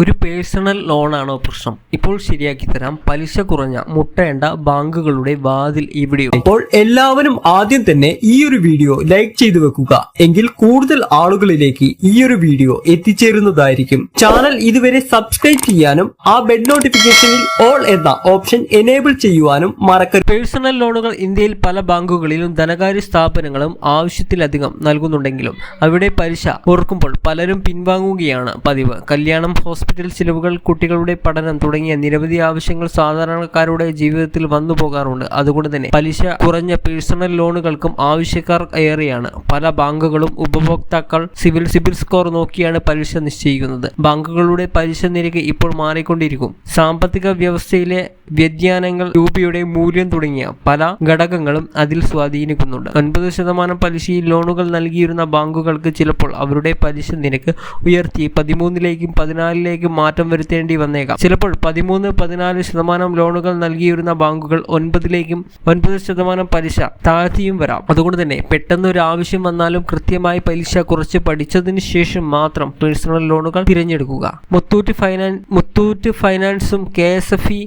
ഒരു പേഴ്സണൽ ലോണാണോ പ്രശ്നം? ഇപ്പോൾ ശരിയാക്കി തരാം. പലിശ കുറഞ്ഞ മുട്ടേണ്ട ബാങ്കുകളുടെ വാതിൽ ഇവിടെയുണ്ട് അപ്പോൾ എല്ലാവരും ആദ്യം തന്നെ ഈ ഒരു വീഡിയോ ലൈക്ക് ചെയ്തു വെക്കുക. എങ്കിൽ കൂടുതൽ ആളുകളിലേക്ക് ഈ ഒരു വീഡിയോ എത്തിച്ചേരുന്നതായിരിക്കും. ചാനൽ ഇതുവരെ സബ്സ്ക്രൈബ് ചെയ്യാനും ആ ബെഡ് നോട്ടിഫിക്കേഷനിൽ ഓൾ എന്ന ഓപ്ഷൻ എനേബിൾ ചെയ്യുവാനും മറക്കരുത്. പേഴ്സണൽ ലോണുകൾ ഇന്ത്യയിൽ പല ബാങ്കുകളിലും ധനകാര്യ സ്ഥാപനങ്ങളും ആവശ്യത്തിലധികം നൽകുന്നുണ്ടെങ്കിലും അവിടെ പലിശ ഓർക്കുമ്പോൾ പലരും പിൻവാങ്ങുകയാണ് പതിവ്. കല്യാണം ഹോസ്പിറ്റൽ ചിലവുകൾ കുട്ടികളുടെ പഠനം തുടങ്ങിയ നിരവധി ആവശ്യങ്ങൾ സാധാരണക്കാരുടെ ജീവിതത്തിൽ വന്നു പോകാറുണ്ട്. അതുകൊണ്ട് തന്നെ പലിശ കുറഞ്ഞ പേഴ്സണൽ ലോണുകൾക്കും ആവശ്യക്കാർ ഏറെയാണ്. പല ബാങ്കുകളും ഉപഭോക്താക്കൾ സിവിൽ സിവിൽ സ്കോർ നോക്കിയാണ് പലിശ നിശ്ചയിക്കുന്നത്. ബാങ്കുകളുടെ പലിശ നിരക്ക് ഇപ്പോൾ മാറിക്കൊണ്ടിരിക്കും. സാമ്പത്തിക വ്യവസ്ഥയിലെ വ്യതിയാനങ്ങൾ രൂപയുടെ മൂല്യം തുടങ്ങിയ പല ഘടകങ്ങളും അതിൽ സ്വാധീനിക്കുന്നുണ്ട്. ഒൻപത് ശതമാനം പലിശയിൽ ലോണുകൾ നൽകിയിരുന്ന ബാങ്കുകൾക്ക് ചിലപ്പോൾ അവരുടെ പലിശ നിരക്ക് ഉയർത്തി പതിമൂന്നിലേക്കും പതിനാലിലേക്കും മാറ്റം വരുത്തേണ്ടി വന്നേക്കാം. ചിലപ്പോൾ പതിമൂന്ന് പതിനാല് ശതമാനം ലോണുകൾ നൽകിയിരുന്ന ബാങ്കുകൾ ഒൻപതിലേക്കും ഒൻപത് ശതമാനം പലിശ താഴ്ത്തിയും വരാം. അതുകൊണ്ട് തന്നെ പെട്ടെന്ന് ഒരു ആവശ്യം വന്നാലും കൃത്യമായി പലിശ കുറച്ച് പഠിച്ചതിന് ശേഷം മാത്രം പേഴ്സണൽ ലോണുകൾ തിരഞ്ഞെടുക്കുക. മുത്തൂറ്റ് ഫൈനാൻസ് മുത്തൂറ്റ് ഫൈനാൻസും കെ എസ് എഫ് ഇ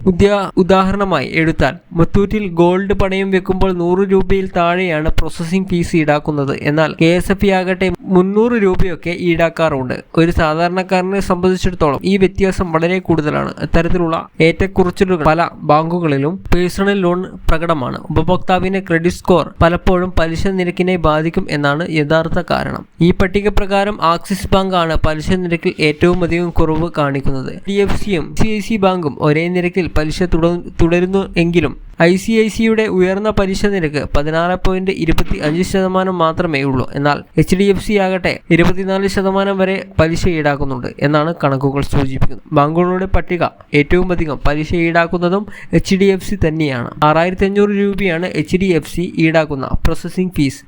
ഉദാഹരണമായി എടുത്താൽ മുത്തൂറ്റിൽ ഗോൾഡ് പണയം വെക്കുമ്പോൾ നൂറ് രൂപയിൽ താഴെയാണ് പ്രോസസ്സിംഗ് ഫീസ് ഈടാക്കുന്നത്. എന്നാൽ കെ എസ് എഫ് ഇ ആകട്ടെ മുന്നൂറ് രൂപയൊക്കെ ഈടാക്കാറുണ്ട്. ഒരു സാധാരണക്കാരനെ സംബന്ധിച്ചിടത്തോളം ഈ വ്യത്യാസം വളരെ കൂടുതലാണ്. ഇത്തരത്തിലുള്ള ഏറ്റക്കുറച്ചിലുകൾ പല ബാങ്കുകളിലും പേഴ്സണൽ ലോൺ പ്രകടമാണ്. ഉപഭോക്താവിന്റെ ക്രെഡിറ്റ് സ്കോർ പലപ്പോഴും പലിശ നിരക്കിനെ ബാധിക്കും എന്നാണ് യഥാർത്ഥ കാരണം. ഈ പട്ടിക പ്രകാരം ആക്സിസ് ബാങ്ക് ആണ് പലിശ നിരക്കിൽ ഏറ്റവും അധികം കുറവ് കാണിക്കുന്നത്. ഡി എഫ് സിയും സി ഐ സി ബാങ്കും ഒരേ നിരക്കിൽ പലിശ തുടരുന്നു എങ്കിലും ഐ സി ഐ സിയുടെ ഉയർന്ന പലിശ നിരക്ക് പതിനാറ് പോയിന്റ് ഇരുപത്തി അഞ്ച് ശതമാനം മാത്രമേ ഉള്ളൂ. എന്നാൽ എച്ച് ഡി എഫ് സി ആകട്ടെ ഇരുപത്തിനാല് ശതമാനം വരെ പലിശ ഈടാക്കുന്നുണ്ട് എന്നാണ് കണക്കുകൾ സൂചിപ്പിക്കുന്നത്. ബാങ്കുകളുടെ പട്ടിക ഏറ്റവും അധികം പലിശ ഈടാക്കുന്നതും എച്ച് ഡി എഫ് സി തന്നെയാണ്. ആറായിരത്തി അഞ്ഞൂറ് രൂപയാണ് എച്ച് ഡി എഫ് സി ഈടാക്കുന്ന പ്രോസസ്സിംഗ് ഫീസ്